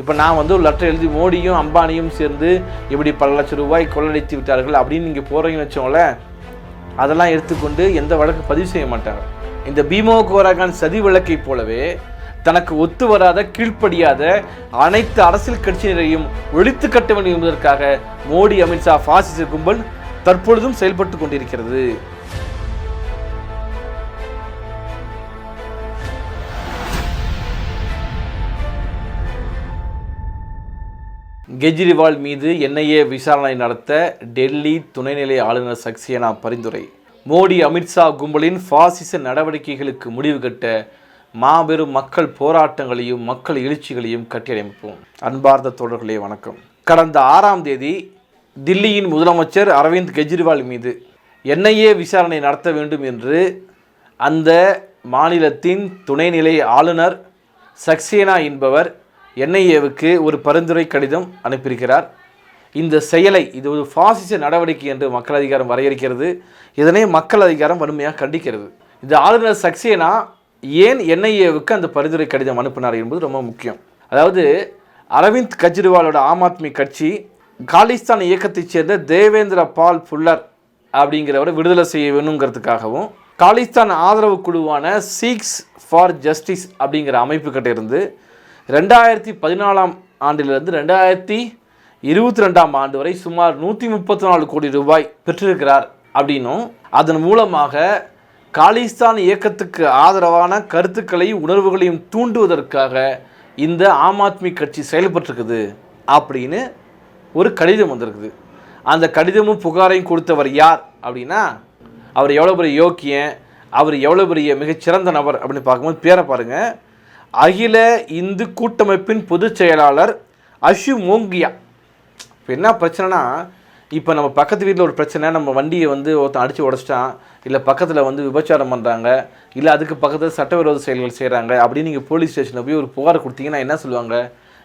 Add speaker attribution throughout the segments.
Speaker 1: இப்போ நான் வந்து ஒரு லெட்டர் எழுதி மோடியும் அம்பானியும் சேர்ந்து இப்படி பல லட்சம் ரூபாய் கொள்ளடித்து விட்டார்கள் அப்படின்னு நீங்கள் போகிறீங்கன்னு வச்சோங்களேன் அதெல்லாம் எடுத்துக்கொண்டு எந்த வழக்கு பதிவு செய்ய மாட்டாங்க. இந்த பீமோ கோராகான் சதி வழக்கை போலவே தனக்கு ஒத்து வராத கீழ்ப்படியாத அனைத்து அரசியல் கட்சியினரையும் ஒழித்து கட்ட வேண்டும் என்பதற்காக மோடி அமித்ஷா பாசிச கும்பல் தற்பொழுதும் செயல்பட்டு கொண்டிருக்கிறது. கெஜ்ரிவால் மீது என்ஐஏ விசாரணை நடத்த டெல்லி துணைநிலை ஆளுநர் சக்சேனா பரிந்துரை. மோடி அமித்ஷா கும்பலின் பாசிச நடவடிக்கைகளுக்கு முடிவு கட்ட மாபெரும் மக்கள் போராட்டங்களையும் மக்கள் எழுச்சிகளையும் கட்டியமைப்போம். அன்பார்ந்த தோழர்களே வணக்கம். கடந்த ஆறாம் தேதி தில்லியின் முதலமைச்சர் அரவிந்த் கெஜ்ரிவால் மீது என்ஐஏ விசாரணை நடத்த வேண்டும் என்று அந்த மாநிலத்தின் துணைநிலை ஆளுநர் சக்சேனா என்பவர் என்ஐஏவுக்கு ஒரு பரிந்துரை கடிதம் அனுப்பியிருக்கிறார். இந்த செயலை இது ஒரு பாசிச நடவடிக்கை என்று மக்கள் அதிகாரம் வரையறுக்கிறது. இதனை மக்கள் அதிகாரம் வன்மையாக கண்டிக்கிறது. இந்த ஆளுநர் சக்சேனா ஏன் என்ஐஏவுக்கு அந்த பரிந்துரை கடிதம் அனுப்பினார் என்பது ரொம்ப முக்கியம். அதாவது அரவிந்த் கெஜ்ரிவாலோட ஆம் ஆத்மி கட்சி காலிஸ்தான் இயக்கத்தைச் சேர்ந்த தேவேந்திர பால் புல்லர் அப்படிங்கிறவரை விடுதலை செய்ய வேணுங்கிறதுக்காகவும் காலிஸ்தான் ஆதரவு குழுவான சீக்ஸ் ஃபார் ஜஸ்டிஸ் அப்படிங்கிற அமைப்புக்கிட்ட இருந்து ரெண்டாயிரத்தி பதினாலாம் ஆண்டிலிருந்து ரெண்டாயிரத்தி இருபத்தி ரெண்டாம் ஆண்டு வரை சுமார் நூற்றி முப்பத்தி நாலு கோடி ரூபாய் பெற்றிருக்கிறார் அப்படின்னும் அதன் மூலமாக காலிஸ்தான் இயக்கத்துக்கு ஆதரவான கருத்துக்களையும் உணர்வுகளையும் தூண்டுவதற்காக இந்த ஆம் ஆத்மி கட்சி செயல்பட்டிருக்குது அப்படின்னு ஒரு கடிதம் வந்திருக்குது. அந்த கடிதமும் புகாரையும் கொடுத்தவர் யார் அப்படின்னா அவர் எவ்வளோ பெரிய யோக்கியன் அவர் எவ்வளோ பெரிய மிகச்சிறந்த நபர் அப்படின்னு பார்க்கும்போது பேரை பாருங்கள் அகில இந்து கூட்டமைப்பின் பொதுச் செயலாளர் அஷு மோங்கியா. இப்போ என்ன பிரச்சனைனா இப்போ நம்ம பக்கத்து வீட்டில் ஒரு பிரச்சனை நம்ம வண்டியை வந்து ஒருத்தன் அடித்து உடச்சிட்டான் இல்லை பக்கத்தில் வந்து விபச்சாரம் பண்ணுறாங்க இல்லை அதுக்கு பக்கத்தில் சட்டவிரோத செயல்கள் செய்கிறாங்க அப்படின்னு நீங்கள் போலீஸ் ஸ்டேஷனில் போய் ஒரு புகார் கொடுத்தீங்கன்னா என்ன சொல்லுவாங்க?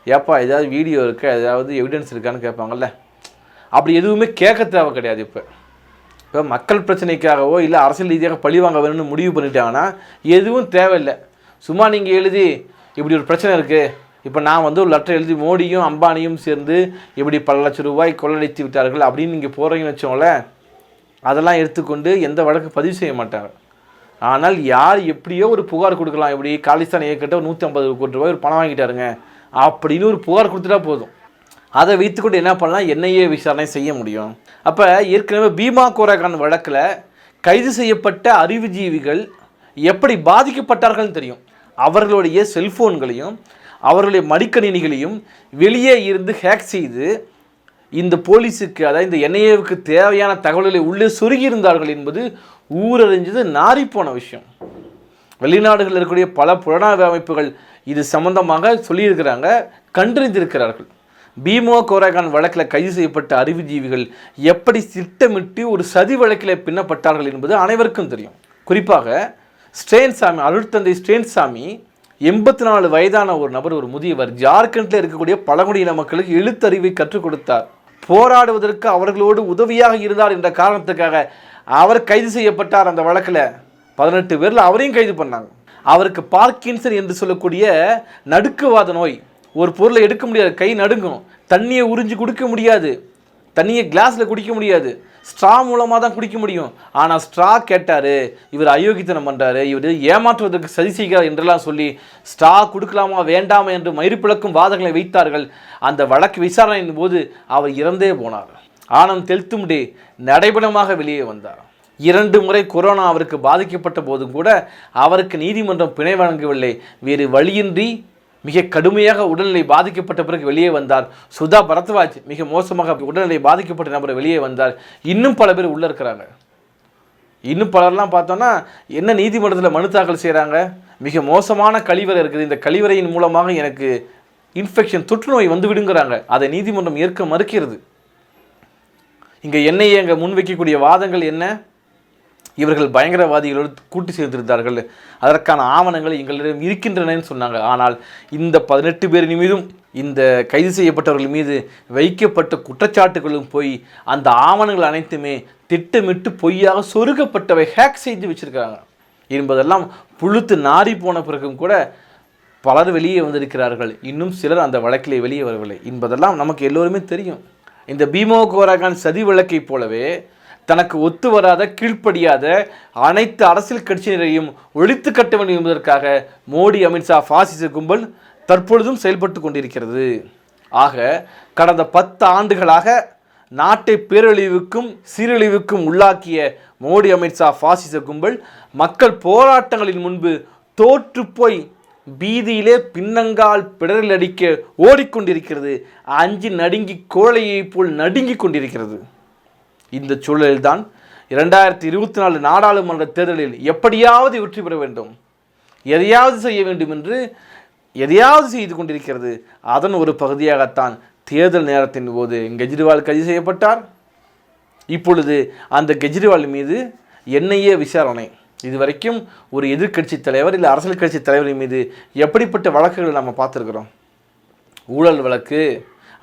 Speaker 1: ஏப்பா ஏதாவது வீடியோ இருக்கா? ஏதாவது எவிடன்ஸ் இருக்கான்னு கேட்பாங்கல்ல. அப்படி எதுவுமே கேட்க தேவை கிடையாது இப்போ. இப்போ மக்கள் பிரச்சனைக்காகவோ இல்லை அரசியல் ரீதியாக பழி வாங்க வேணும்னு முடிவு பண்ணிட்டாங்கன்னா எதுவும் தேவையில்லை. சும்மா நீங்கள் எழுதி இப்படி ஒரு பிரச்சனை இருக்குது இப்போ நான் வந்து ஒரு லெட்டர் எழுதி மோடியும் அம்பானியும் சேர்ந்து இப்படி பல லட்சம் ரூபாய் கொள்ளடித்து விட்டார்கள் அப்படின்னு நீங்கள் போகிறீங்கன்னு வச்சோங்களேன் அதெல்லாம் எடுத்துக்கொண்டு எந்த வழக்கு பதிவு செய்ய மாட்டாங்க. ஆனால் யார் எப்படியோ ஒரு புகார் கொடுக்கலாம். இப்படி காலிஸ்தான் இயக்கிட்ட ஒரு நூற்றி ஐம்பது கோடி ரூபாய் ஒரு பணம் வாங்கிட்டாருங்க. அப்படின்னு ஒரு புகார் கொடுத்துட்டா போதும். அதை வைத்துக்கொண்டு என்ன பண்ணலாம்? என்ஐஏ விசாரணை செய்ய முடியும். அப்போ ஏற்கனவே பீமா கோரகான் வழக்கில் கைது செய்யப்பட்ட அறிவுஜீவிகள் எப்படி பாதிக்கப்பட்டார்கள்னு தெரியும். அவர்களுடைய செல்ஃபோன்களையும் அவர்களுடைய மடிக்கணினிகளையும் வெளியே இருந்து ஹேக் செய்து இந்த போலீஸுக்கு அதாவது இந்த என்ஐஏவுக்கு தேவையான தகவல்களை உள்ளே சொருகியிருந்தார்கள் என்பது ஊரறிஞ்சது நாறிப்போன விஷயம். வெளிநாடுகளில் இருக்கக்கூடிய பல புலனாய்வு அமைப்புகள் இது சம்பந்தமாக சொல்லியிருக்கிறாங்க கண்டறிந்திருக்கிறார்கள். பீமோ கோரகான் வழக்கில் கைது செய்யப்பட்ட அறிவுஜீவிகள் எப்படி திட்டமிட்டு ஒரு சதி வழக்கில் பின்னப்பட்டார்கள் என்பது அனைவருக்கும் தெரியும். குறிப்பாக ஸ்டேன் சாமி அருட்தந்தை ஸ்டேன் சாமி எண்பத்தி நாலு வயதான ஒரு நபர் ஒரு முதியவர் ஜார்க்கண்டில் இருக்கக்கூடிய பழங்குடியின மக்களுக்கு எழுத்தறிவை கற்றுக் கொடுத்தார். போராடுவதற்கு அவர்களோடு உதவியாக இருந்தார் என்ற காரணத்துக்காக அவர் கைது செய்யப்பட்டார் அந்த வழக்கில். பதினெட்டு பேரில் அவரையும் கைது பண்ணாங்க. அவருக்கு பார்க்கின்சன் என்று சொல்லக்கூடிய நடுக்குவாத நோய். ஒரு பொருளை எடுக்க முடியாது கை நடுங்கும். தண்ணியை உறிஞ்சி கொடுக்க முடியாது. தண்ணியை கிளாஸில் குடிக்க முடியாது. ஸ்ட்ரா மூலமாக தான் குடிக்க முடியும். ஆனால் ஸ்ட்ரா கேட்டார் இவர் அயோக்கித்தனம் பண்ணுறாரு இவர் ஏமாற்றுவதற்கு சதி செய்கிறார் என்றெல்லாம் சொல்லி ஸ்ட்ரா கொடுக்கலாமா வேண்டாமா என்று மயிர்பிளக்கும் வாதங்களை வைத்தார்கள். அந்த வழக்கு விசாரணையின் போது அவர் இறந்தே போனார். ஆனம் தெல்த்தும்டே நடைபெணமாக வெளியே வந்தார். இரண்டு முறை கொரோனா அவருக்கு பாதிக்கப்பட்ட போதும் கூட அவருக்கு நீதிமன்றம் பிணை வழங்கவில்லை. வேறு வழியின்றி மிக கடுமையாக உடல்நிலை பாதிக்கப்பட்ட பிறகு வெளியே வந்தார். சுதா பரத்வாஜ் மிக மோசமாக உடல்நிலை பாதிக்கப்பட்ட நபர் வெளியே வந்தார். இன்னும் பல பேர் உள்ளே இருக்கிறாங்க. இன்னும் பலர்லாம் பார்த்தோன்னா என்ன நீதிமன்றத்தில் மனு தாக்கல் செய்கிறாங்க மிக மோசமான கழிவறை இருக்குது. இந்த கழிவறையின் மூலமாக எனக்கு இன்ஃபெக்ஷன் தொற்றுநோய் வந்து விடுங்கிறாங்க அதை நீதிமன்றம் ஏற்க மறுக்கிறது. இங்கே என்னையே அங்கே முன்வைக்கக்கூடிய வாதங்கள் என்ன? இவர்கள் பயங்கரவாதிகளோடு கூட்டு சேர்ந்திருந்தார்கள். அதற்கான ஆவணங்கள் எங்களிடம் இருக்கின்றனன்னு சொன்னாங்க. ஆனால் இந்த பதினெட்டு பேரின் மீதும் இந்த கைது செய்யப்பட்டவர்கள் மீது வைக்கப்பட்ட குற்றச்சாட்டுகளும் போய் அந்த ஆவணங்கள் அனைத்துமே திட்டமிட்டு பொய்யாக சொருகப்பட்டவை ஹேக் செய்து வச்சிருக்காங்க என்பதெல்லாம் புழுத்து நாரி போன பிறகும் கூட பலர் வெளியே வந்திருக்கிறார்கள். இன்னும் சிலர் அந்த வழக்கிலே வெளியே வரவில்லை. என்பதெல்லாம் நமக்கு எல்லோருமே தெரியும். இந்த பீமோ கோராகான் சதி வழக்கைப் போலவே தனக்கு ஒத்து வராத கீழ்ப்படியாத அனைத்து அரசியல் கட்சியினரையும் ஒழித்து கட்ட வேண்டும் என்பதற்காக மோடி அமித்ஷா பாசிச கும்பல் தற்பொழுதும் செயல்பட்டு கொண்டிருக்கிறது. ஆக கடந்த பத்து ஆண்டுகளாக நாட்டை பேரழிவுக்கும் சீரழிவுக்கும் உள்ளாக்கிய மோடி அமித்ஷா பாசிச கும்பல் மக்கள் போராட்டங்களின் முன்பு தோற்று போய் பீதியிலே பின்னங்கால் பிடரில் அடிக்க ஓடிக்கொண்டிருக்கிறது. அஞ்சு நடுங்கி கோழையைப் போல் நடுங்கிக் கொண்டிருக்கிறது. இந்த சூழலில்தான் இரண்டாயிரத்தி இருபத்தி நாலு நாடாளுமன்ற தேர்தலில் எப்படியாவது வெற்றி பெற வேண்டும். எதையாவது செய்ய வேண்டும் என்று எதையாவது செய்து கொண்டிருக்கிறது. அதன் ஒரு பகுதியாகத்தான் தேர்தல் நேரத்தின் போது கெஜ்ரிவால் கைது செய்யப்பட்டார். இப்பொழுது அந்த கெஜ்ரிவால் மீது என்ஐஏ விசாரணை. இதுவரைக்கும் ஒரு எதிர்க்கட்சி தலைவர் இல்லை அரசியல் கட்சி தலைவரின் மீது எப்படிப்பட்ட வழக்குகளை நம்ம பார்த்துருக்குறோம்? ஊழல் வழக்கு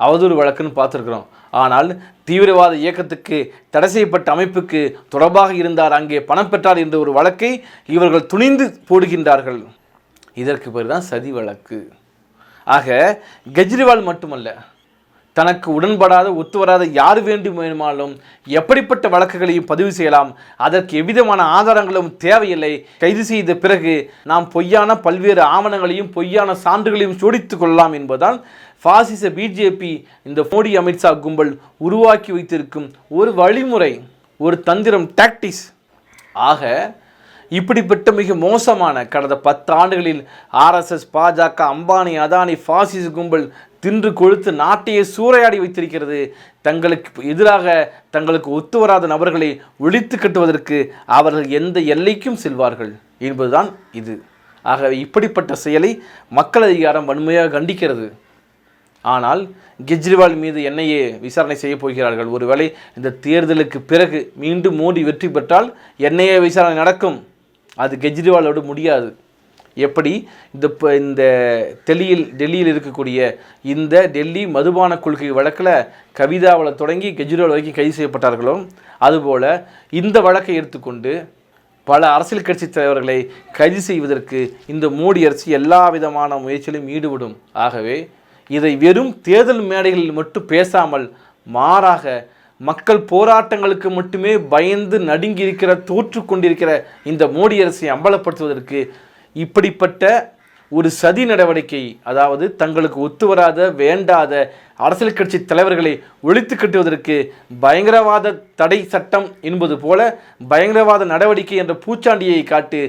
Speaker 1: அவதூறு வழக்குன்னு பார்த்துருக்குறோம். ஆனால் தீவிரவாத இயக்கத்துக்கு தடை செய்யப்பட்ட அமைப்புக்கு தொடர்பாக இருந்தார் அங்கே பணம் பெற்றார் என்ற ஒரு வழக்கை இவர்கள் துணிந்து போடுகின்றார்கள். இதற்கு பேர் தான் சதி வழக்கு. ஆக கெஜ்ரிவால் மட்டுமல்ல தனக்கு உடன்படாத ஒத்துவராத யார் வேண்டி வேணுமானாலும் எப்படிப்பட்ட வழக்குகளையும் பதிவு செய்யலாம். அதற்கு எவ்விதமான ஆதாரங்களும் தேவையில்லை. கைது செய்த பிறகு நாம் பொய்யான பல்வேறு ஆவணங்களையும் பொய்யான சான்றுகளையும் சோடித்து கொள்ளலாம் என்பதால் பாசிச பிஜேபி இந்த மோடி அமித்ஷா கும்பல் உருவாக்கி வைத்திருக்கும் ஒரு வழிமுறை ஒரு தந்திரம் டாக்டிஸ் ஆக இப்படிப்பட்ட மிக மோசமான கடந்த பத்து ஆண்டுகளில் ஆர்எஸ்எஸ் பாஜக அம்பானி அதானி பாசிச கும்பல் தின்று கொழுத்து நாட்டையே சூறையாடி வைத்திருக்கிறது. தங்களுக்கு எதிராக தங்களுக்கு ஒத்து வராத நபர்களை ஒழித்து கட்டுவதற்கு அவர்கள் எந்த எல்லைக்கும் செல்வார்கள் என்பதுதான் இது. ஆகவே இப்படிப்பட்ட செயலை மக்கள் அதிகாரம் வன்மையாக கண்டிக்கிறது. ஆனால் கெஜ்ரிவால் மீது என்னையே விசாரணை செய்ய போகிறார்கள். ஒருவேளை இந்த தேர்தலுக்கு பிறகு மீண்டும் மோடி வெற்றி பெற்றால் என்னையே விசாரணை நடக்கும். அது கெஜ்ரிவாலோடு முடியாது. எப்படி இந்த இந்த டெல்லியில் டெல்லியில் இருக்கக்கூடிய இந்த டெல்லி மதுபான கொள்கை வழக்கில் கவிதாவில் தொடங்கி கெஜ்ரிவால் வரைக்கும் கைது செய்யப்பட்டார்களோ அதுபோல் இந்த வழக்கை எடுத்துக்கொண்டு பல அரசியல் கட்சி தலைவர்களை கைது செய்வதற்கு இந்த மோடி அரசு எல்லா விதமான முயற்சியிலும் ஈடுபடும். ஆகவே இதை வெறும் தேர்தல் மேடைகளில் மட்டும் பேசாமல் மாறாக மக்கள் போராட்டங்களுக்கு மட்டுமே பயந்து நடுங்கி இருக்கிற தோற்று கொண்டிருக்கிற இந்த மோடி அரசை அம்பலப்படுத்துவதற்கு இப்படிப்பட்ட ஒரு சதி நடவடிக்கை அதாவது தங்களுக்கு ஒத்து வராத வேண்டாத அரசியல் கட்சி தலைவர்களை ஒழித்து கட்டுவதற்கு பயங்கரவாத தடை சட்டம் என்பது போல பயங்கரவாத நடவடிக்கை என்ற பூச்சாண்டியை காட்டு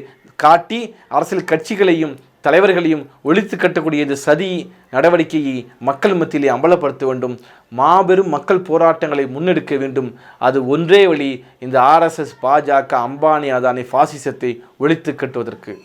Speaker 1: காட்டி அரசியல் கட்சிகளையும் தலைவர்களையும் ஒழித்து கட்டக்கூடிய இந்த சதி நடவடிக்கையை மக்கள் மத்தியிலே அம்பலப்படுத்த வேண்டும். மாபெரும் மக்கள் போராட்டங்களை முன்னெடுக்க வேண்டும். அது ஒன்றே வழி இந்த ஆர்எஸ்எஸ் பாஜக அம்பானி அதானி பாசிசத்தை ஒழித்து கட்டுவதற்கு.